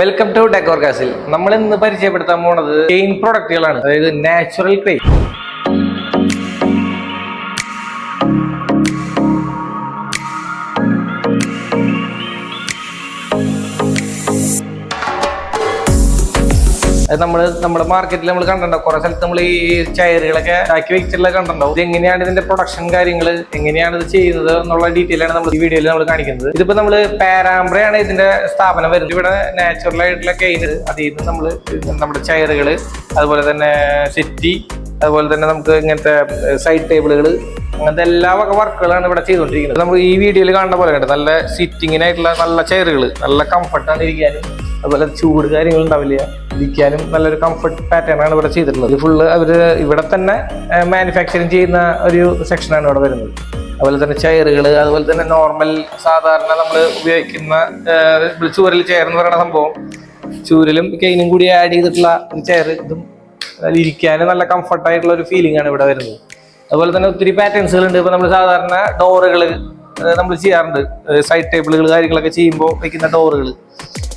Welcome to decor castle നമ്മൾ ഇന്ന് പരിചയപ്പെടുത്താൻ പോണത് ചെയിൻ പ്രൊഡക്റ്റുകളാണ് അതായത് നാച്ചുറൽ ക്ലെയിം അത് നമ്മൾ നമ്മുടെ മാർക്കറ്റിൽ നമ്മൾ കണ്ടിട്ടുണ്ടാവും. കുറെ സ്ഥലത്ത് നമ്മൾ ഈ ചയറുകളൊക്കെ ആക്കി വെച്ചിട്ടുള്ള കണ്ടിട്ടുണ്ടാവും. എങ്ങനെയാണ് ഇതിന്റെ പ്രൊഡക്ഷൻ കാര്യങ്ങൾ എങ്ങനെയാണ് ഇത് ചെയ്യുന്നത് എന്നുള്ള ഡീറ്റെയിൽ ആണ് നമ്മൾ ഈ വീഡിയോയിൽ നമ്മൾ കാണിക്കുന്നത്. ഇതിപ്പോ നമ്മൾ പാരാമ്പ്രയാണ് ഇതിന്റെ സ്ഥാപനം വരുന്നത്. ഇവിടെ നാച്ചുറൽ ആയിട്ടുള്ള കെയിൻ അതിൽ നിന്ന് നമ്മൾ നമ്മുടെ ചെയറുകൾ അതുപോലെ തന്നെ സെറ്റി അതുപോലെ തന്നെ നമുക്ക് ഇങ്ങനത്തെ സൈഡ് ടേബിളുകൾ അങ്ങനത്തെ എല്ലാ വക വർക്കുകളാണ് ഇവിടെ ചെയ്തുകൊണ്ടിരിക്കുന്നത്. നമ്മൾ ഈ വീഡിയോയിൽ കാണുന്ന പോലെ കണ്ടത് നല്ല സിറ്റിങ്ങിനായിട്ടുള്ള നല്ല ചെയറുകൾ നല്ല കംഫർട്ടാണ് ഇരിക്കാനും. അതുപോലെ ചൂട് കാര്യങ്ങൾ ഉണ്ടാവില്ല. ഇരിക്കാനും നല്ലൊരു കംഫർട്ട് പാറ്റേൺ ആണ് ഇവിടെ ചെയ്തിട്ടുള്ളത്. ഫുള്ള് അവർ ഇവിടെ തന്നെ മാനുഫാക്ചറിങ് ചെയ്യുന്ന ഒരു സെക്ഷനാണ് ഇവിടെ വരുന്നത്. അതുപോലെ തന്നെ ചെയറുകൾ അതുപോലെ തന്നെ നോർമൽ സാധാരണ നമ്മൾ ഉപയോഗിക്കുന്ന ചൂരൽ ചെയർ എന്ന് പറയുന്ന സംഭവം. ചൂരലും കെയിനും കൂടി ആഡ് ചെയ്തിട്ടുള്ള ഒരു ചെയർ ഇതും ഇരിക്കാനും നല്ല കംഫർട്ടായിട്ടുള്ള ഒരു ഫീലിംഗ് ആണ് ഇവിടെ വരുന്നത്. അതുപോലെ തന്നെ ഒത്തിരി പാറ്റേൺസുകൾ ഉണ്ട് ഇപ്പൊ നമ്മൾ സാധാരണ ഡോറുകൾ നമ്മൾ ചെയ്യാറുണ്ട്. സൈഡ് ടേബിളുകൾ കാര്യങ്ങളൊക്കെ ചെയ്യുമ്പോൾ വെക്കുന്ന ഡോറുകൾ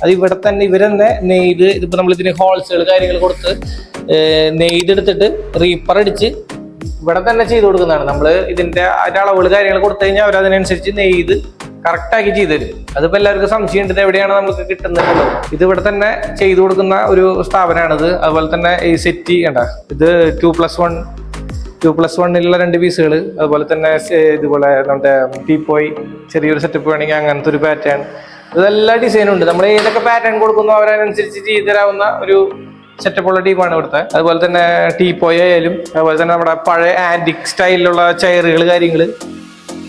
അത് ഇവിടെ തന്നെ ഇവർ തന്നെ നെയ്ത് ഇതിപ്പോൾ നമ്മൾ ഇതിന് ഹോൾസുകൾ കാര്യങ്ങൾ കൊടുത്ത് നെയ്തെടുത്തിട്ട് റീപ്പർ അടിച്ച് ഇവിടെ തന്നെ ചെയ്ത് കൊടുക്കുന്നതാണ്. നമ്മൾ ഇതിന്റെ അതിന്റെ അളവുകൾ കാര്യങ്ങൾ കൊടുത്തു കഴിഞ്ഞാൽ അവർ അതിനനുസരിച്ച് നെയ്ത് കറക്റ്റാക്കി ചെയ്തു തരും. അതിപ്പോൾ എല്ലാവർക്കും സംശയം ഉണ്ട് എവിടെയാണ് നമുക്ക് കിട്ടുന്നത് ഇത് ഇവിടെ തന്നെ ചെയ്തു കൊടുക്കുന്ന ഒരു സ്ഥാപനമാണിത് അതുപോലെ തന്നെ ഈ സെറ്റി കണ്ട ഇത് two plus one two plus വണ്ണിലുള്ള രണ്ട് പീസുകൾ അതുപോലെ തന്നെ ഇതുപോലെ നമ്മുടെ പോയി ചെറിയൊരു സെറ്റപ്പ് വേണമെങ്കിൽ അങ്ങനത്തെ ഒരു പാറ്റേൺ ഇതെല്ലാ ഡിസൈനും ഉണ്ട്. നമ്മൾ ഏതൊക്കെ പാറ്റേൺ കൊടുക്കുന്നോ അവരനുസരിച്ച് ചെയ്തു തരാവുന്ന ഒരു സെറ്റപ്പ് ഉള്ള ടീമാണ് ഇവിടുത്തെ. അതുപോലെ തന്നെ ടീപ്പോയി ആയാലും അതുപോലെ തന്നെ നമ്മുടെ പഴയ ആന്റിക് സ്റ്റൈലിലുള്ള ചെയറുകൾ കാര്യങ്ങൾ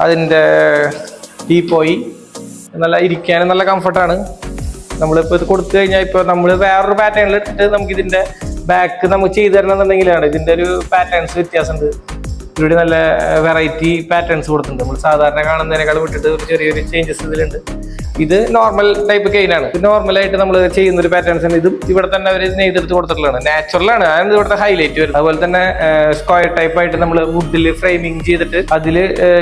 അതിന്റെ ടീപ്പോയി നല്ല ഇരിക്കാനും നല്ല കംഫർട്ടാണ് നമ്മളിപ്പോൾ ഇത് കൊടുത്തു കഴിഞ്ഞാൽ ഇപ്പോൾ നമ്മൾ വേറൊരു പാറ്റേണിൽ ഇട്ടിട്ട് നമുക്ക് ഇതിന്റെ ബാക്ക് നമുക്ക് ചെയ്തു തരണമെന്നുണ്ടെങ്കിലാണ് ഇതിന്റെ ഒരു പാറ്റേൺസ് വ്യത്യാസമുണ്ട്. ഇവിടെ നല്ല വെറൈറ്റി പാറ്റേൺസ് കൊടുത്തിട്ടുണ്ട്. നമ്മൾ സാധാരണ കാണുന്നതിനേക്കാൾ വിട്ടിട്ട് ഒരു ചെറിയൊരു ചേഞ്ചസ് ഇതിലുണ്ട്. ഇത് നോർമൽ ടൈപ്പ് കെയിനാണ് നോർമലായിട്ട് നമ്മൾ ചെയ്യുന്ന ഒരു പാറ്റേൺസ് ആണ്. ഇതും ഇവിടെ തന്നെ അവർ നെയ്തെടുത്ത് കൊടുത്തിട്ടുള്ളതാണ്. നാച്ചുറൽ ആണ്. അതാണ് ഇവിടുത്തെ ഹൈലൈറ്റ് വരുന്നത്. അതുപോലെ തന്നെ സ്ക്വയർ ടൈപ്പ് ആയിട്ട് നമ്മൾ വുഡിൽ ഫ്രെയിമിങ് ചെയ്തിട്ട് അതിൽ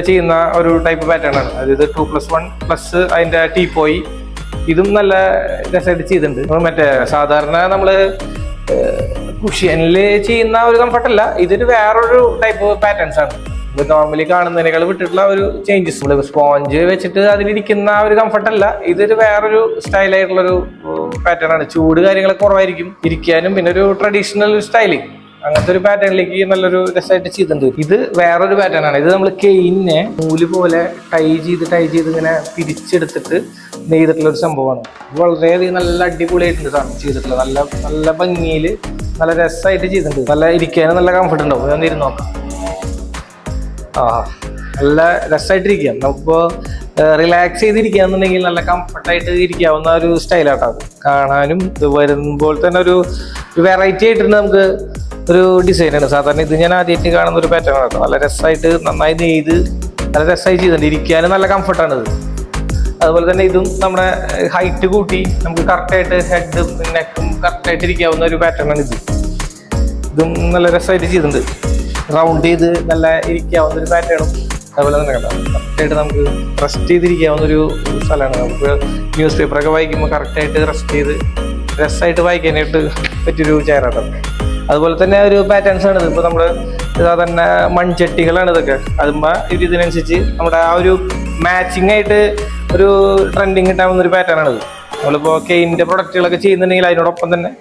ചെയ്യുന്ന ഒരു ടൈപ്പ് പാറ്റേൺ ആണ്. അതായത് ടു പ്ലസ് വൺ പ്ലസ് അതിന്റെ ടീ പോയി ഇതും നല്ല രസമായിട്ട് ചെയ്തിട്ടുണ്ട്. മറ്റേ സാധാരണ നമ്മൾ കുഷ്യനിൽ ചെയ്യുന്ന ഒരു കംഫർട്ട് അല്ല. ഇതൊരു വേറൊരു ടൈപ്പ് പാറ്റേൺസ് ആണ്. നോർമലി കാണുന്നതിനേക്കാൾ വിട്ടിട്ടുള്ള ഒരു ചേഞ്ചസ് നമ്മൾ സ്പോഞ്ച് വെച്ചിട്ട് അതിലിരിക്കുന്ന ഒരു കംഫർട്ടല്ല ഇതൊരു വേറൊരു സ്റ്റൈലായിട്ടുള്ളൊരു പാറ്റേൺ ആണ്. ചൂട് കാര്യങ്ങളൊക്കെ കുറവായിരിക്കും. ഇരിക്കാനും പിന്നെ ഒരു ട്രഡീഷണൽ സ്റ്റൈലിങ് അങ്ങനത്തെ ഒരു പാറ്റേണിലേക്ക് നല്ലൊരു രസമായിട്ട് ചെയ്തിട്ടുണ്ട്. ഇത് വേറൊരു പാറ്റേൺ ആണ്. ഇത് നമ്മൾ കെയിനെ നൂൽ പോലെ ടൈ ചെയ്ത് ടൈ ചെയ്ത് ഇങ്ങനെ പിരിച്ചെടുത്തിട്ട് നെയ്തിട്ടുള്ള ഒരു സംഭവമാണ്. വളരെയധികം നല്ല അടിപൊളിയായിട്ടുണ്ട് സാധനം ചെയ്തിട്ടുള്ളത്. നല്ല നല്ല ഭംഗിയിൽ നല്ല രസമായിട്ട് ചെയ്തിട്ടുണ്ട്. നല്ല ഇരിക്കാനും നല്ല കംഫർട്ട് ഉണ്ടാവും. ഞാൻ ഇരുന്ന് നോക്കാം. ആ നല്ല രസമായിട്ടിരിക്കാം നമുക്കിപ്പോൾ റിലാക്സ് ചെയ്തിരിക്കുകയാണെന്നുണ്ടെങ്കിൽ നല്ല കംഫർട്ടായിട്ട് ഇരിക്കാവുന്ന ഒരു സ്റ്റൈലാട്ടോ കാണാനും വരുമ്പോൾ തന്നെ ഒരു വെറൈറ്റി ആയിട്ടുണ്ട് നമുക്ക് ഒരു ഡിസൈനാണ് സാധാരണ ഇത് ഞാൻ ആദ്യമായിട്ട് കാണുന്ന ഒരു പാറ്റേൺ ആണ്. നല്ല രസമായിട്ട് നന്നായി നെയ്ത് നല്ല രസമായി ചെയ്തിട്ടുണ്ട്. ഇരിക്കാനും നല്ല കംഫർട്ടാണ് ഇത് അതുപോലെ തന്നെ ഇതും നമ്മുടെ ഹൈറ്റ് കൂട്ടി നമുക്ക് കറക്റ്റായിട്ട് ഹെഡും നെക്കും കറക്റ്റായിട്ട് ഇരിക്കാവുന്ന ഒരു പാറ്റേൺ ആണ് ഇത്. ഇതും നല്ല രസമായിട്ട് ചെയ്തിട്ടുണ്ട്. റൗണ്ട് ചെയ്ത് നല്ല ഇരിക്കാവുന്ന ഒരു പാറ്റേണും അതുപോലെ തന്നെ കറക്റ്റായിട്ട് നമുക്ക് റെസ്റ്റ് ചെയ്തിരിക്കാവുന്ന ഒരു സ്ഥലമാണ്. നമുക്ക് ന്യൂസ് പേപ്പറൊക്കെ വായിക്കുമ്പോൾ കറക്റ്റായിട്ട് റെസ്റ്റ് ചെയ്ത് രസമായിട്ട് വായിക്കാനായിട്ട് പറ്റിയൊരു ചെയറാട്ടോ അതുപോലെ തന്നെ ഒരു പാറ്റേൺസ് ആണ് ഇത്. ഇപ്പോൾ നമ്മൾ സാധാരണ മൺചട്ടികളാണ് ഇതൊക്കെ. അതുമ്പോ ഇവർ ഇതിനനുസരിച്ച് നമ്മുടെ ആ ഒരു മാച്ചിങ് ആയിട്ട് ഒരു ട്രെൻഡിങ് കിട്ടാവുന്ന ഒരു പാറ്റേൺ ആണിത് നമ്മളിപ്പോൾ കെയിന്റെ പ്രൊഡക്റ്റുകളൊക്കെ ചെയ്യുന്നുണ്ടെങ്കിൽ അതിനോടൊപ്പം തന്നെ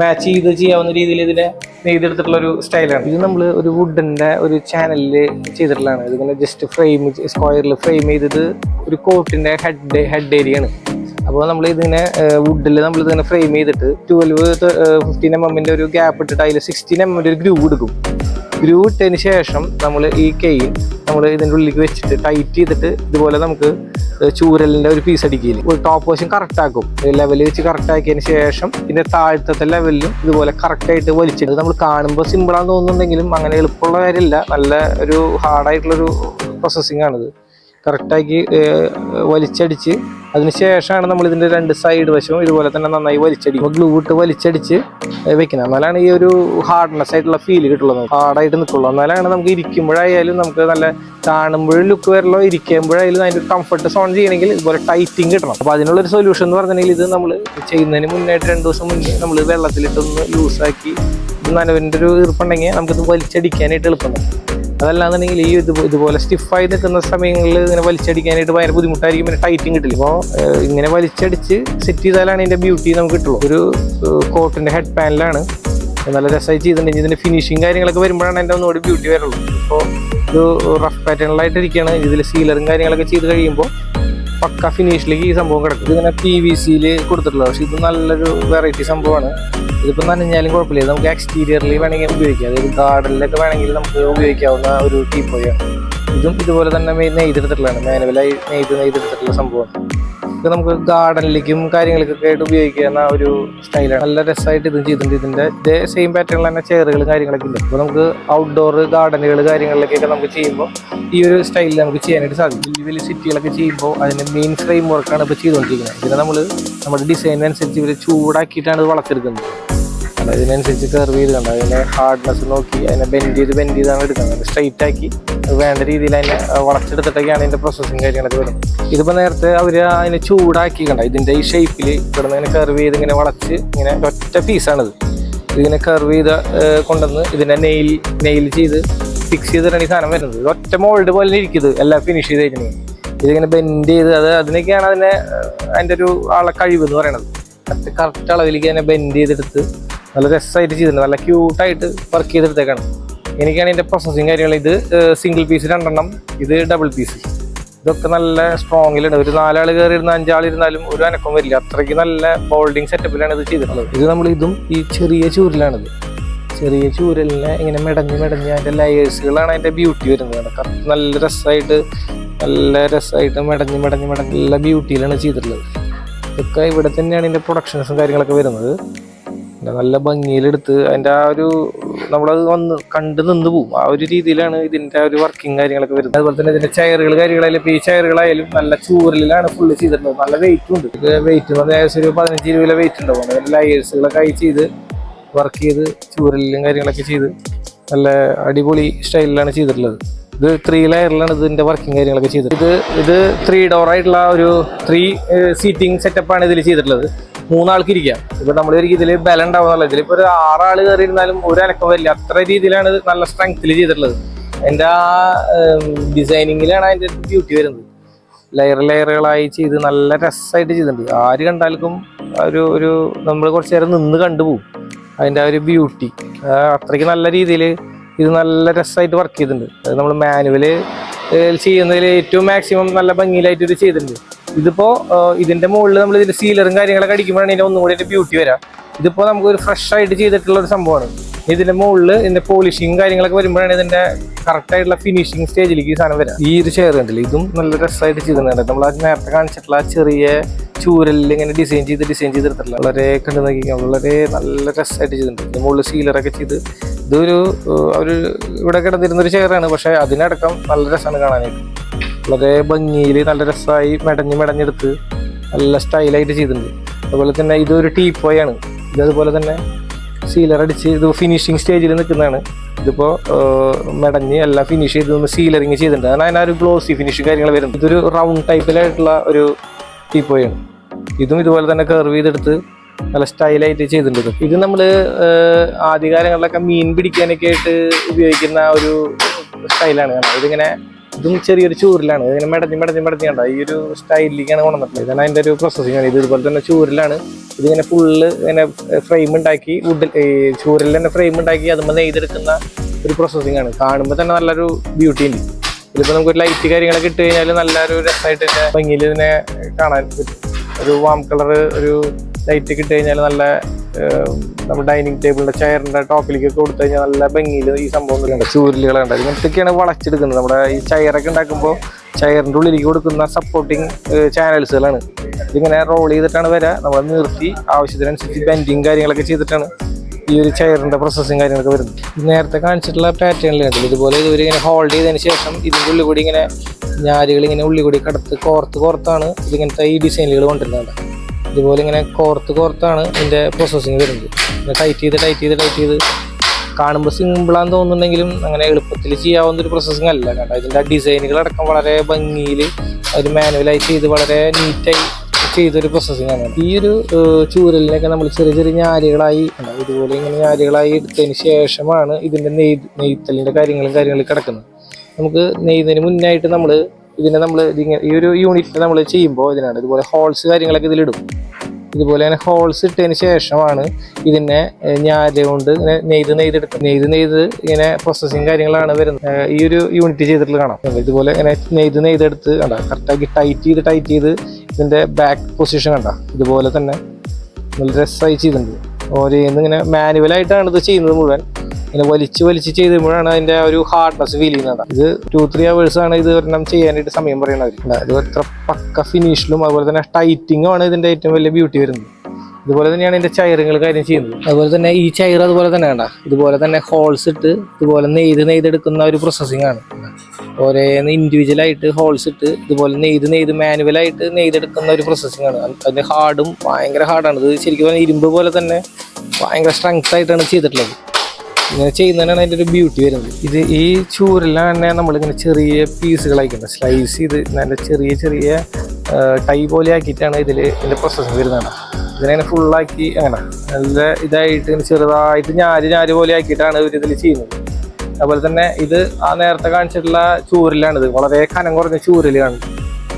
മാച്ച് ചെയ്ത് ചെയ്യാവുന്ന രീതിയിൽ ഇതിനെ നെയ്തെടുത്തിട്ടുള്ള ഒരു സ്റ്റൈലാണ് ഇത് നമ്മൾ ഒരു വുഡിന്റെ ഒരു ചാനലിൽ ചെയ്തിട്ടുള്ളതാണ്. ഇതിങ്ങനെ ജസ്റ്റ് ഫ്രെയിം സ്ക്വയറിൽ ഫ്രെയിം ചെയ്തത് ഒരു കോട്ടിന്റെ ഹെഡ് ഹെഡ് ഏരിയ ആണ്. അപ്പോൾ നമ്മൾ ഇതിനെ വുഡിൽ നമ്മൾ ഇതിനെ ഫ്രെയിം ചെയ്തിട്ട് ട്വൽവ് ഫിഫ്റ്റീൻ എം എമ്മിന്റെ ഒരു ഗ്യാപ്പ് ഇട്ടിട്ട് അതിൽ സിക്സ്റ്റീൻ എം എമ്മിന്റെ ഒരു ഗ്രൂ എടുക്കും. ഗ്രൂ ഇട്ടതിന് ശേഷം നമ്മൾ ഈ കെയിൽ നമ്മൾ ഇതിന്റെ ഉള്ളിലേക്ക് വെച്ചിട്ട് ടൈറ്റ് ചെയ്തിട്ട് ഇതുപോലെ നമുക്ക് ചൂരലിന്റെ ഒരു പീസ് അടിക്കൽ. ടോപ്പ് വശം കറക്റ്റാക്കും ലെവൽ വെച്ച് കറക്റ്റാക്കിയതിന് ശേഷം ഇതിന്റെ താഴത്തെ ലെവലിലും ഇതുപോലെ കറക്റ്റായിട്ട് വലിച്ചിട്ട് നമ്മൾ കാണുമ്പോൾ സിമ്പിളാന്ന് തോന്നുന്നുണ്ടെങ്കിലും അങ്ങനെ എളുപ്പമുള്ള കാര്യമില്ല. നല്ല ഒരു ഹാർഡായിട്ടുള്ളൊരു പ്രോസസ്സിംഗ് ആണിത്. കറക്റ്റാക്കി വലിച്ചടിച്ച്. അതിന് ശേഷമാണ് നമ്മൾ ഇതിന്റെ രണ്ട് സൈഡ് വശവും ഇതുപോലെ തന്നെ നന്നായി വലിച്ചടിക്കും. ഗ്ലൂ ഇട്ട് വലിച്ചടിച്ച് വെക്കുന്നത് എന്നാലാണ് ഈ ഒരു ഹാർഡ്നെസ് ആയിട്ടുള്ള ഫീൽ കിട്ടുള്ളൂ ഹാർഡായിട്ട് നിൽക്കുള്ളൂ എന്നാലാണ് നമുക്ക് ഇരിക്കുമ്പോഴായാലും നമുക്ക് നല്ല കാണുമ്പോഴും ലുക്ക് വരല്ലോ. ഇരിക്കുമ്പോഴായാലും അതിന്റെ കംഫർട്ട് സോൺ ചെയ്യണമെങ്കിൽ ഇതുപോലെ ടൈറ്റിങ് കിട്ടണം. അപ്പോൾ അതിനുള്ളൊരു സൊല്യൂഷൻ എന്ന് പറഞ്ഞിട്ടുണ്ടെങ്കിൽ ഇത് നമ്മൾ ചെയ്യുന്നതിന് മുന്നായിട്ട് രണ്ട് ദിവസം മുന്നേ നമ്മൾ വെള്ളത്തിലിട്ടൊന്ന് ലൂസാക്കി നനവിന്റെ ഒരു ഈർപ്പുണ്ടെങ്കിൽ നമുക്കിത് വലിച്ചടിക്കാനായിട്ട് എളുപ്പമുണ്ട് അതല്ലാന്നുണ്ടെങ്കിൽ ഈ ഇത് ഇതുപോലെ സ്റ്റിഫായി നിൽക്കുന്ന സമയങ്ങളിൽ ഇങ്ങനെ വലിച്ചടിക്കാനായിട്ട് ഭയങ്കര ബുദ്ധിമുട്ടായിരിക്കും. പിന്നെ ടൈറ്റിങ് കിട്ടില്ല. അപ്പോൾ ഇങ്ങനെ വലിച്ചടിച്ച് സെറ്റ് ചെയ്താലാണ് ഇതിന്റെ ബ്യൂട്ടി നമുക്ക് കിട്ടുള്ളൂ. ഒരു കോട്ടിന്റെ ഹെഡ് പാനിലാണ് നല്ല രസമായി ചെയ്തിട്ടുണ്ടെങ്കിൽ ഇതിന്റെ ഫിനിഷിങ് കാര്യങ്ങളൊക്കെ വരുമ്പോഴാണ് എന്റെ ഒന്നുകൂടി ബ്യൂട്ടി വരുള്ളൂ ഇപ്പോൾ ഒരു റഫ് പാറ്റേണിലായിട്ടിരിക്കുകയാണ് ഇതിൽ സീലറും കാര്യങ്ങളൊക്കെ ചെയ്ത് കഴിയുമ്പോൾ പക്ക ഫിനിഷിലേക്ക് ഈ സംഭവം കിടക്കും. ഇതിങ്ങനെ പി വി സിയിൽ കൊടുത്തിട്ടുള്ളത്. പക്ഷേ ഇത് നല്ലൊരു വെറൈറ്റി സംഭവമാണ്. ഇതിപ്പോൾ നനഞ്ഞാലും കുഴപ്പമില്ല. നമുക്ക് എക്സ്റ്റീരിയറിൽ വേണമെങ്കിൽ ഉപയോഗിക്കാം. അതായത് ഗാർഡനിലൊക്കെ വേണമെങ്കിൽ നമുക്ക് ഉപയോഗിക്കാവുന്ന ഒരു ടീപ്പോയാണ് ഇതും ഇതുപോലെ തന്നെ നെയ്തെടുത്തിട്ടുള്ളതാണ്. മാനുവലായി നെയ്ത് നെയ്തെടുത്തിട്ടുള്ള സംഭവമാണ്. ഇത് നമുക്ക് ഗാർഡനിലേക്കും കാര്യങ്ങൾക്കൊക്കെ ആയിട്ട് ഉപയോഗിക്കുന്ന ഒരു സ്റ്റൈലാണ് നല്ല രസമായിട്ട് ഇതും ചെയ്തിട്ടുണ്ട്. ഇതിന്റെ ഇതേ സെയിം പാറ്റേണിൽ തന്നെ ചെയറുകൾ കാര്യങ്ങളൊക്കെ ഉണ്ട്. അപ്പോൾ നമുക്ക് ഔട്ട്ഡോർ ഗാർഡനുകൾ കാര്യങ്ങളിലേക്കൊക്കെ നമുക്ക് ചെയ്യുമ്പോൾ ഈ ഒരു സ്റ്റൈലിൽ നമുക്ക് ചെയ്യാനായിട്ട് സാധിക്കും. വലിയ വലിയ സിറ്റികളൊക്കെ ചെയ്യുമ്പോൾ അതിന്റെ മെയിൻ ഫ്രെയിം വർക്കാണ് ഇപ്പോൾ ചെയ്തുകൊണ്ടിരിക്കുന്നത് ഇതിനെ നമ്മൾ നമ്മുടെ ഡിസൈനിനനുസരിച്ച് ഇവർ ചൂടാക്കിയിട്ടാണ് ഇത് വളർത്തിയെടുക്കുന്നത് ഇതിനനുസരിച്ച് കർവ് ചെയ്ത് കണ്ടോ? അതിനെ ഹാർഡ്നെസ് നോക്കി അതിനെ ബെൻഡ് ചെയ്ത് ബെൻഡ് ചെയ്താണ് എടുക്കുന്നത്. സ്ട്രൈറ്റ് ആക്കി വേണ്ട രീതിയിൽ അതിനെ വളച്ചെടുത്തിട്ടൊക്കെയാണ് അതിന്റെ പ്രോസസ്സിങ് കാര്യങ്ങളൊക്കെ വരുന്നത്. ഇതിപ്പോൾ നേരത്തെ അവർ അതിനെ ചൂടാക്കി കണ്ട? ഇതിന്റെ ഈ ഷേപ്പിൽ ഇവിടുന്ന് ഇങ്ങനെ കർവ് ചെയ്ത് ഇങ്ങനെ വളച്ച് ഇങ്ങനെ ഒറ്റ പീസാണിത് ഇതിനെ കർവ് ചെയ്ത് കൊണ്ടുവന്ന് ഇതിനെ നെയിൽ നെയിൽ ചെയ്ത് ഫിക്സ് ചെയ്തിട്ടാണ് ഈ സാധനം വരുന്നത്. ഒറ്റ മോൾഡ് പോലെ ഇരിക്കുന്നത്. എല്ലാം ഫിനിഷ് ചെയ്ത് കഴിഞ്ഞാൽ ഇതിങ്ങനെ ബെൻഡ് ചെയ്ത് അത് അതിനൊക്കെയാണ് അതിനെ അതിന്റെ ഒരു ആളെ കഴിവ് എന്ന് പറയുന്നത്. കറക്റ്റ് അളവിലേക്ക് അതിനെ ബെൻഡ് ചെയ്തെടുത്ത് നല്ല രസമായിട്ട് ചെയ്തിട്ടുണ്ട്. നല്ല ക്യൂട്ടായിട്ട് വർക്ക് ചെയ്തെടുത്തേക്കാണ്. എനിക്കാണ് ഇതിന്റെ പ്രോസസ്സിങ് കാര്യങ്ങൾ ഇത് സിംഗിൾ പീസ് രണ്ടെണ്ണം ഇത് ഡബിൾ പീസ് ഇതൊക്കെ നല്ല സ്ട്രോങ്ങിലാണ് ഒരു നാലാൾ കയറി ഇരുന്ന അഞ്ചാൾ ഇരുന്നാലും ഒരു അനക്കം വരില്ല. അത്രയ്ക്ക് നല്ല ബോൾഡിങ് സെറ്റപ്പിലാണ് ഇത് ചെയ്തിട്ടുള്ളത്. ഇത് നമ്മൾ ഇതും ഈ ചെറിയ ചൂരിലാണിത് ചെറിയ ചൂരലിനെ ഇങ്ങനെ മെടഞ്ഞ് മെടഞ്ഞ് അതിന്റെ ലയേഴ്സുകളാണ് അതിന്റെ ബ്യൂട്ടി വരുന്നത്. കറക്റ്റ് നല്ല രസമായിട്ട് നല്ല രസമായിട്ട് മെടഞ്ഞ് മെടഞ്ഞ് മെടഞ്ഞ് നല്ല ബ്യൂട്ടിയിലാണ് ചെയ്തിട്ടുള്ളത്. ഇതൊക്കെ ഇവിടെ തന്നെയാണ് ഇതിന്റെ പ്രൊഡക്ഷൻസും കാര്യങ്ങളൊക്കെ വരുന്നത്. നല്ല ഭംഗിയിലെടുത്ത് അതിന്റെ ആ ഒരു നമ്മളത് വന്ന് കണ്ട് നിന്ന് പോവും. ആ ഒരു രീതിയിലാണ് ഇതിന്റെ ആ ഒരു വർക്കിംഗ് കാര്യങ്ങളൊക്കെ വരുന്നത്. അതുപോലെ തന്നെ ഇതിന്റെ ചെയറുകൾ കാര്യങ്ങളായാലും ഈ ചെയറുകളായാലും നല്ല ചൂരലിലാണ് ഫുള്ള് ചെയ്തിട്ടുള്ളത്. നല്ല വെയിറ്റും ഉണ്ട്. വെയിറ്റ് പറഞ്ഞാൽ ഏകദേശം ഒരു പതിനഞ്ച് ഇരുപത് വെയിറ്റ് ഉണ്ടാവും. അതിന്റെ ലയേഴ്സുകളൊക്കെ ആയി ചെയ്ത് വർക്ക് ചെയ്ത് ചൂരലിലും കാര്യങ്ങളൊക്കെ ചെയ്ത് നല്ല അടിപൊളി സ്റ്റൈലിലാണ് ചെയ്തിട്ടുള്ളത്. ഇത് ത്രീ ലെയറിലാണ് ഇതിന്റെ വർക്കിംഗ് കാര്യങ്ങളൊക്കെ ചെയ്തത് ഇത് ഇത് ത്രീ ഡോർ ആയിട്ടുള്ള ഒരു ത്രീ സീറ്റിംഗ് സെറ്റപ്പാണ് ഇതിൽ ചെയ്തിട്ടുള്ളത്. മൂന്നാൾക്ക് ഇരിക്കാം ഇപ്പൊ നമ്മൾ ഇതിൽ ബലം ഉണ്ടാവുന്നുള്ള ഇതിലിപ്പോ ഒരു ആറാൾ കയറി ഇരുന്നാലും ഒരു അനക്കം വരില്ല. അത്ര രീതിയിലാണ് ഇത് നല്ല സ്ട്രെങ്ത്തിൽ ചെയ്തിട്ടുള്ളത്. എന്റെ ആ ഡിസൈനിങ്ങിലാണ് അതിന്റെ ബ്യൂട്ടി വരുന്നത്. ലെയർ ലെയറുകളായി ചെയ്ത് നല്ല രസമായിട്ട് ചെയ്തിട്ടുണ്ട്. ആര് കണ്ടാലും ഒരു ഒരു നമ്മൾ കുറച്ച് നേരം നിന്ന് കണ്ടുപോകും അതിന്റെ ആ ഒരു ബ്യൂട്ടി അത്രയ്ക്ക് നല്ല രീതിയിൽ ഇത് നല്ല രസമായിട്ട് വർക്ക് ചെയ്തിട്ടുണ്ട്. നമ്മൾ മാനുവൽ ചെയ്യുന്നതിൽ ഏറ്റവും മാക്സിമം നല്ല ഭംഗിയിലായിട്ട് ഇത് ചെയ്തിട്ടുണ്ട്. ഇതിപ്പോ ഇതിന്റെ മുകളിൽ നമ്മൾ ഇതിന്റെ സീലറും കാര്യങ്ങളൊക്കെ അടിക്കുമ്പോഴാണ് ഇതിന്റെ ഒന്നും ബ്യൂട്ടി വരാം. ഇതിപ്പോ നമുക്ക് ഒരു ഫ്രഷ് ആയിട്ട് ചെയ്തിട്ടുള്ള ഒരു സംഭവമാണ്. ഇതിന്റെ മുകളിൽ ഇതിന്റെ പോളിഷിങ് കാര്യങ്ങളൊക്കെ വരുമ്പോഴാണ് ഇതിന്റെ കറക്റ്റ് ആയിട്ടുള്ള ഫിനിഷിംഗ് സ്റ്റേജിലേക്ക് ഈ സാധനം വരാം. ഈ ഒരു ചെയർ ഉണ്ടല്ലോ ഇതും നല്ല രസമായിട്ട് ചെയ്തിട്ടുണ്ട് നമ്മൾ അത് നേരത്തെ കാണിച്ചിട്ടുള്ള ചെറിയ ചൂരലിൽ ഇങ്ങനെ ഡിസൈൻ ചെയ്ത് ഡിസൈൻ ചെയ്തിട്ടുള്ള വളരെ കണ്ടു നോക്കി വളരെ നല്ല രസമായിട്ട് ചെയ്തിട്ടുണ്ട്. ഇതിന്റെ മുകളിൽ സീലറൊക്കെ ചെയ്ത് ഇതൊരു ഒരു ഇവിടെ കിടന്നിരുന്നൊരു ചെയറാണ് പക്ഷേ അതിനടക്കം നല്ല രസമാണ് കാണാനായിട്ട്. വളരെ ഭംഗിയിൽ നല്ല രസമായി മെടഞ്ഞ് മെടഞ്ഞെടുത്ത് നല്ല സ്റ്റൈലായിട്ട് ചെയ്തിട്ടുണ്ട്. അതുപോലെ തന്നെ ഇതൊരു ടീപ്പോയാണ് ഇത് അതുപോലെ തന്നെ സീലർ അടിച്ച് ഇത് ഫിനിഷിങ് സ്റ്റേജിൽ നിൽക്കുന്നതാണ്. ഇതിപ്പോൾ മെടഞ്ഞ് എല്ലാം ഫിനിഷ് ചെയ്ത് സീലറിങ് ചെയ്തിട്ടുണ്ട്. അതിന് ഒരു ഗ്ലോസി ഫിനിഷ് കാര്യങ്ങൾ വരുന്നത്. ഇതൊരു റൗണ്ട് ടൈപ്പിലായിട്ടുള്ള ഒരു ടീപ്പോയാണ് ഇതും ഇതുപോലെ തന്നെ കർവ് ചെയ്തെടുത്ത് നല്ല സ്റ്റൈലായിട്ട് ചെയ്തിട്ടുണ്ട് ഇത്. നമ്മൾ ആദ്യകാലങ്ങളിലൊക്കെ മീൻ പിടിക്കാനൊക്കെ ആയിട്ട് ഉപയോഗിക്കുന്ന ഒരു സ്റ്റൈലാണ്. ഇതിങ്ങനെ ഇതും ചെറിയൊരു ചൂരിലാണ്. ഇതിങ്ങനെ മെടഞ്ഞ് മെടഞ്ഞ് മെടഞ്ഞ് കണ്ട? ഈ ഒരു സ്റ്റൈലിലേക്കാണ് കൊണ്ടുവന്നിട്ടുള്ളത് ഇതാണ് അതിന്റെ ഒരു പ്രോസസ്സിംഗ് ആണ് ഇത് ഇതുപോലെ തന്നെ ചൂരിലാണ്. ഇതിങ്ങനെ ഫുള്ള് ഇങ്ങനെ ഫ്രെയിം ഉണ്ടാക്കി വുഡിൽ ചൂരിൽ തന്നെ ഫ്രെയിം ഉണ്ടാക്കി അതുമ്പോൾ നെയ്തെടുക്കുന്ന ഒരു പ്രോസസ്സിംഗ് ആണ്. കാണുമ്പോൾ തന്നെ നല്ലൊരു ബ്യൂട്ടി ഉണ്ട്. ഇതിപ്പോൾ നമുക്ക് ഒരു ലൈറ്റ് കാര്യങ്ങളൊക്കെ ഇട്ട് കഴിഞ്ഞാൽ നല്ലൊരു രസമായിട്ട് തന്നെ ഭംഗിയിൽ ഇതിനെ കാണാൻ പറ്റും. ഒരു വാം കളർ ഒരു ലൈറ്റ് ഒക്കെ ഇട്ട് കഴിഞ്ഞാൽ നല്ല നമ്മുടെ ഡൈനിങ് ടേബിളിന്റെ ചെയറിന്റെ ടോപ്പിലേക്ക് കൊടുത്തു കഴിഞ്ഞാൽ നല്ല ഭംഗിയിൽ ഈ സംഭവം കണ്ട? ചൂരലുകളുണ്ട് ഇങ്ങനത്തെയൊക്കെയാണ് വളച്ചെടുക്കുന്നത്. നമ്മുടെ ഈ ചെയറൊക്കെ ഉണ്ടാക്കുമ്പോൾ ചെയറിന്റെ ഉള്ളിലേക്ക് കൊടുക്കുന്ന സപ്പോർട്ടിങ് ചാനൽസുകളാണ് ഇതിങ്ങനെ റോൾ ചെയ്തിട്ടാണ് വരിക നമ്മൾ നിർത്തി. ആവശ്യത്തിനനുസരിച്ച് ബെൻഡിങ് കാര്യങ്ങളൊക്കെ ചെയ്തിട്ടാണ് ഈ ഒരു ചെയറിന്റെ പ്രോസസ്സും കാര്യങ്ങളൊക്കെ വരുന്നത്. നേരത്തെ കാണിച്ചിട്ടുള്ള പാറ്റേണിലുണ്ട് ഇതുപോലെ ഇതുവരെ ഇങ്ങനെ ഹോൾഡ് ചെയ്തതിന് ശേഷം ഇതിന്റെ ഉള്ളിൽ കൂടി ഇങ്ങനെ ഞാരുകൾ ഇങ്ങനെ ഉള്ളിൽ കൂടി കടത്ത് കോർത്ത് കോർത്താണ് ഇതിങ്ങനത്തെ ഈ ഡിസൈനുകൾ കൊണ്ടുവരുന്നത്. ഇതുപോലെ ഇങ്ങനെ കോർത്ത് കോർത്താണ് ഇതിന്റെ പ്രോസസ്സിങ് വരുന്നത്. പിന്നെ ടൈറ്റ് ചെയ്ത് ടൈറ്റ് ചെയ്ത് ടൈറ്റ് ചെയ്ത് കാണുമ്പോൾ സിമ്പിളാന്ന് തോന്നുന്നുണ്ടെങ്കിലും അങ്ങനെ എളുപ്പത്തിൽ ചെയ്യാവുന്ന ഒരു പ്രോസസ്സിങ് അല്ല. കാരണം ഇതിന്റെ ഡിസൈനുകളടക്കം വളരെ ഭംഗിയിൽ ഒരു മാനുവലായി ചെയ്ത് വളരെ നീറ്റായി ചെയ്തൊരു പ്രോസസ്സിങ് ആണ്. ഈ ഒരു ചൂരലിനൊക്കെ നമ്മൾ ചെറിയ ചെറിയ ഞാരുകളായി. ഇതുപോലെ ഇങ്ങനെ ഞാരുകളായി എടുത്തതിന് ശേഷമാണ് ഇതിന്റെ നെയ് നെയ്ത്തലിന്റെ കാര്യങ്ങളും കാര്യങ്ങളും കിടക്കുന്നത്. നമുക്ക് നെയ്യുന്നതിന് മുന്നായിട്ട് നമ്മൾ ഇതിനെ നമ്മൾ ഇതിങ്ങനെ ഈ ഒരു യൂണിറ്റ് നമ്മൾ ചെയ്യുമ്പോൾ ഇതിനാണ് ഇതുപോലെ ഹോൾസ് കാര്യങ്ങളൊക്കെ ഇതിലിടും. ഇതുപോലെ തന്നെ ഹോൾസ് ഇട്ടതിന് ശേഷമാണ് ഇതിനെ ഞാൽ കൊണ്ട് ഇങ്ങനെ നെയ്ത് നെയ്തെടുക്കുന്നത് നെയ്ത് നെയ്ത് ഇങ്ങനെ പ്രോസസ്സിങ് കാര്യങ്ങളാണ് വരുന്നത്. ഈ ഒരു യൂണിറ്റ് ചെയ്തിട്ടുള്ള കാണാം. ഇതുപോലെ ഇങ്ങനെ നെയ്ത് നെയ്തെടുത്ത് കണ്ട കറക്റ്റാക്കി ടൈറ്റ് ചെയ്ത് ടൈറ്റ് ചെയ്ത് ഇതിന്റെ ബാക്ക് പൊസിഷൻ കണ്ട. ഇതുപോലെ തന്നെ നല്ല രസമായി ചെയ്തിട്ടുണ്ട്. ഓരോന്ന് ഇങ്ങനെ മാനുവലായിട്ടാണ് ഇത് ചെയ്യുന്നത് മുഴുവൻ. ഇങ്ങനെ വലിച്ച് വലിച്ച് ചെയ്തുമ്പോഴാണ് അതിന്റെ ഒരു ഹാർഡ്നെസ് ഫീൽ ചെയ്യുന്നത്. ഇത് ടു ത്രീ അവേഴ്സ് ആണ് ഇത് ഒരെണ്ണം ചെയ്യാനായിട്ട് സമയം പറയുന്നത്. ഇത് എത്ര പക്ക ഫിനിഷിലും അതുപോലെ തന്നെ ടൈറ്റിങ്ങും ആണ് ഇതിന്റെ ഏറ്റവും വലിയ ബ്യൂട്ടി വരുന്നത്. ഇതുപോലെ തന്നെയാണ് ഇതിന്റെ ചയറുകൾ കാര്യം ചെയ്യുന്നത്. അതുപോലെ തന്നെ ഈ ചയർ അതുപോലെ തന്നെ വേണ്ട ഇതുപോലെ തന്നെ ഹോൾസ് ഇട്ട് ഇതുപോലെ നെയ്ത് നെയ്തെടുക്കുന്ന ഒരു പ്രോസസ്സിംഗ് ആണ്. ഓരോന്ന് ഇൻഡിവിജ്വൽ ആയിട്ട് ഹോൾസ് ഇട്ട് ഇതുപോലെ നെയ്ത് നെയ്ത് മാനുവലായിട്ട് നെയ്തെടുക്കുന്ന ഒരു പ്രോസസ്സിംഗ് ആണ്. അതിന് ഹാർഡും ഭയങ്കര ഹാർഡാണ് ഇത് ശരിക്കും പറഞ്ഞാൽ ഇരുമ്പ് പോലെ തന്നെ ഭയങ്കര സ്ട്രെങ്ത് ആയിട്ടാണ് ചെയ്തിട്ടുള്ളത്. ഇങ്ങനെ ചെയ്യുന്നതിനാണ് അതിന്റെ ഒരു ബ്യൂട്ടി വരുന്നത്. ഇത് ഈ ചൂരെല്ലാം തന്നെ നമ്മളിങ്ങനെ ചെറിയ പീസുകളായിക്കുന്നത് സ്ലൈസ് ചെയ്ത് നല്ല ചെറിയ ചെറിയ ടൈ പോലെ ആക്കിയിട്ടാണ് ഇതിൽ ഇതിന്റെ പ്രോസസ്സ് വരുന്നത്. ഇതിനെ ഫുള്ളാക്കി അങ്ങനെ നല്ല ഇതായിട്ട് ചെറുതായിട്ട് ഞാര് ഞാര് പോലെ ആക്കിയിട്ടാണ് ഇവർ ഇതിൽ ചെയ്യുന്നത്. അതുപോലെ തന്നെ ഇത് ആ നേരത്തെ കാണിച്ചിട്ടുള്ള ചൂരലാണിത് വളരെ കനം കുറഞ്ഞ ചൂരലാണ്.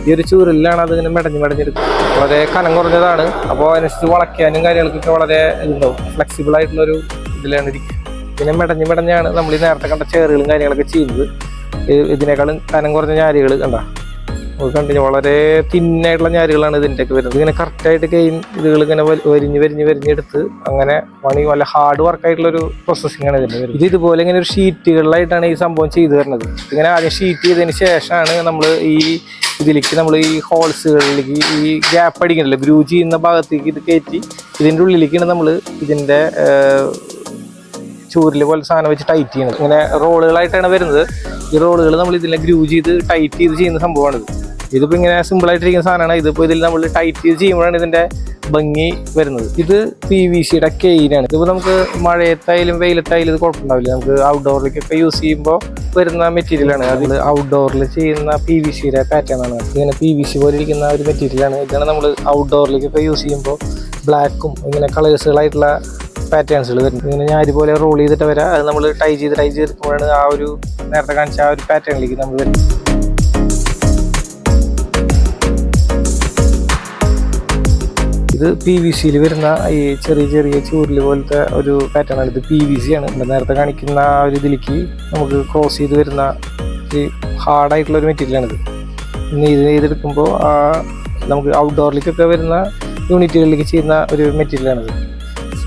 ഈ ഒരു ചൂരലിലാണ് അത് ഇങ്ങനെ മെടഞ്ഞ് മെടഞ്ഞെടുക്കുന്നത് വളരെ കനം കുറഞ്ഞതാണ്. അപ്പോൾ അതിനനുസരിച്ച് വളയ്ക്കാനും കാര്യങ്ങൾക്കൊക്കെ വളരെ ഇതുണ്ടാവും. ഫ്ലെക്സിബിൾ ആയിട്ടുള്ള ഒരു ഇതിലാണ് ഇരിക്കുക പിന്നെ മെടഞ്ഞ് മെടഞ്ഞാണ് നമ്മൾ ഈ നേരത്തെ കണ്ട ചേറുകളും കാര്യങ്ങളൊക്കെ ചെയ്യുന്നത് ഇത് ഇതിനേക്കാളും കനം കുറഞ്ഞ ഞാരുകൾ കണ്ട. നമുക്ക് കണ്ടു വളരെ തിന്നായിട്ടുള്ള ഞാരുകളാണ് ഇതിന്റെയൊക്കെ വരുന്നത്. ഇങ്ങനെ കറക്റ്റായിട്ട് കെയിൻ ഇതുകൾ ഇങ്ങനെ വരിഞ്ഞ് വരിഞ്ഞ് വരിഞ്ഞെടുത്ത് അങ്ങനെ വണി നല്ല ഹാർഡ് വർക്ക് ആയിട്ടുള്ള ഒരു പ്രോസസ്സിംഗ് ആണ് ഇതിന്റെ വരുന്നത്. ഇത് ഇതുപോലെ ഇങ്ങനെ ഒരു ഷീറ്റുകളിലായിട്ടാണ് ഈ സംഭവം ചെയ്തു വരുന്നത്. ഇങ്ങനെ ആദ്യം ഷീറ്റ് ചെയ്തതിന് ശേഷമാണ് നമ്മൾ ഈ ഇതിലേക്ക് നമ്മൾ ഈ ഹോൾസുകളിലേക്ക് ഈ ഗ്യാപ്പ് അടിക്കണല്ലോ ഗ്രൂ ചെയ്യുന്ന ഭാഗത്തേക്ക് ഇത് കയറ്റി ഇതിന്റെ ഉള്ളിലേക്കാണ് നമ്മൾ ഇതിന്റെ ചൂരിൽ പോലെ സാധനം വെച്ച് ടൈറ്റ് ചെയ്യുന്നത് ഇങ്ങനെ റോളുകളായിട്ടാണ് വരുന്നത്. ഈ റോളുകൾ നമ്മൾ ഇതിനെ ഗ്രൂ ചെയ്ത് ടൈറ്റ് ചെയ്ത് ചെയ്യുന്ന സംഭവമാണിത്. ഇതിപ്പോൾ ഇങ്ങനെ സിമ്പിളായിട്ടിരിക്കുന്ന സാധനമാണ്. ഇതിപ്പോൾ ഇതിൽ നമ്മൾ ടൈറ്റ് ചെയ്ത് ചെയ്യുമ്പോഴാണ് ഇതിന്റെ ഭംഗി വരുന്നത്. ഇത് പി വി സിയുടെ കെയിനാണ് ഇതിപ്പോൾ നമുക്ക് മഴയത്തായാലും വെയിലത്തായാലും ഇത് കുഴപ്പമുണ്ടാവില്ല. നമുക്ക് ഔട്ട്ഡോറിലേക്കൊക്കെ യൂസ് ചെയ്യുമ്പോൾ വരുന്ന മെറ്റീരിയലാണ് അതിൽ ഔട്ട്ഡോറിൽ ചെയ്യുന്ന പി വി സിയുടെ പാറ്റേൺ ആണ്. ഇങ്ങനെ പി വി സി പോലെ ഇരിക്കുന്ന ഒരു മെറ്റീരിയലാണ് ഇതാണ് നമ്മൾ ഔട്ട്ഡോറിലേക്കൊക്കെ യൂസ് ചെയ്യുമ്പോൾ ബ്ലാക്കും ഇങ്ങനെ കളേഴ്സുകളായിട്ടുള്ള പാറ്റേൺസുകൾ വരുന്നത്. ഇങ്ങനെ ഞാൻ ഇതുപോലെ റോൾ ചെയ്തിട്ട് വരാം. അത് നമ്മൾ ടൈ ചെയ്ത് ടൈ ചെയ്തെടുക്കുമ്പോഴാണ് ആ ഒരു നേരത്തെ കാണിച്ച ആ ഒരു പാറ്റേണിലേക്ക് നമ്മൾ വരുന്നത്. ഇത് പി വി സിയിൽ വരുന്ന ഈ ചെറിയ ചെറിയ ചൂരിൽ പോലത്തെ ഒരു പാറ്റേൺ ആണ്. ഇത് പി വി സി ആണ്. ഇവിടെ നേരത്തെ കാണിക്കുന്ന ആ ഒരു ഇതിലേക്ക് നമുക്ക് ക്രോസ് ചെയ്ത് വരുന്ന ഒരു ഹാർഡായിട്ടുള്ള ഒരു മെറ്റീരിയലാണിത് ഇന്ന് ഇത് ചെയ്തെടുക്കുമ്പോൾ ആ നമുക്ക് ഔട്ട്ഡോറിലേക്കൊക്കെ വരുന്ന യൂണിറ്റുകളിലേക്ക് ചെയ്യുന്ന ഒരു മെറ്റീരിയലാണിത്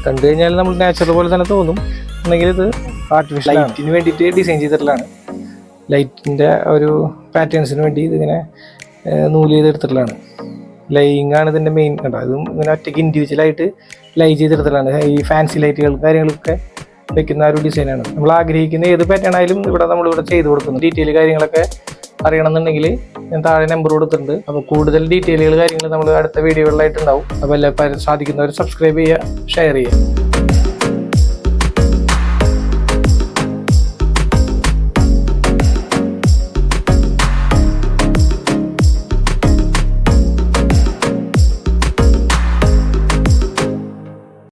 കണ്ടു കഴിഞ്ഞാൽ നമ്മൾ നാച്ചുറൽ പോലെ തന്നെ തോന്നും. എന്നെങ്കിൽ ഇത് ആർട്ടിഫിഷ്യൽ ലൈറ്റിന് വേണ്ടിയിട്ട് ഡിസൈൻ ചെയ്തിട്ടുള്ളതാണ്. ലൈറ്റിന്റെ ഒരു പാറ്റേൺസിന് വേണ്ടി ഇതിങ്ങനെ നൂൽ ചെയ്തെടുത്തിട്ടുള്ളതാണ്. ലൈയിങ് ആണ് ഇതിന്റെ മെയിൻ കണ്ടോ? ഇതും ഇങ്ങനെ ഒറ്റയ്ക്ക് ഇൻഡിവിജ്വലായിട്ട് ലൈ ചെയ്തെടുത്തിട്ടുള്ളതാണ്. ഈ ഫാൻസി ലൈറ്റുകൾ കാര്യങ്ങളൊക്കെ വെക്കുന്ന ഒരു ഡിസൈനാണ് നമ്മൾ ആഗ്രഹിക്കുന്ന ഏത് പാറ്റേൺ ആയാലും ഇവിടെ നമ്മളിവിടെ ചെയ്ത് കൊടുക്കുന്നു. ഡീറ്റെയിൽ കാര്യങ്ങളൊക്കെ അറിയണമെന്നുണ്ടെങ്കിൽ ഞാൻ താഴെ നമ്പർ കൊടുത്തിട്ടുണ്ട്. അപ്പോൾ കൂടുതൽ ഡീറ്റെയിലുകൾ കാര്യങ്ങൾ നമ്മൾ അടുത്ത വീഡിയോകളിലായിട്ടുണ്ടാവും അപ്പോൾ എല്ലാ സാധിക്കുന്നവർ സബ്സ്ക്രൈബ് ചെയ്യുക ഷെയർ ചെയ്യുക.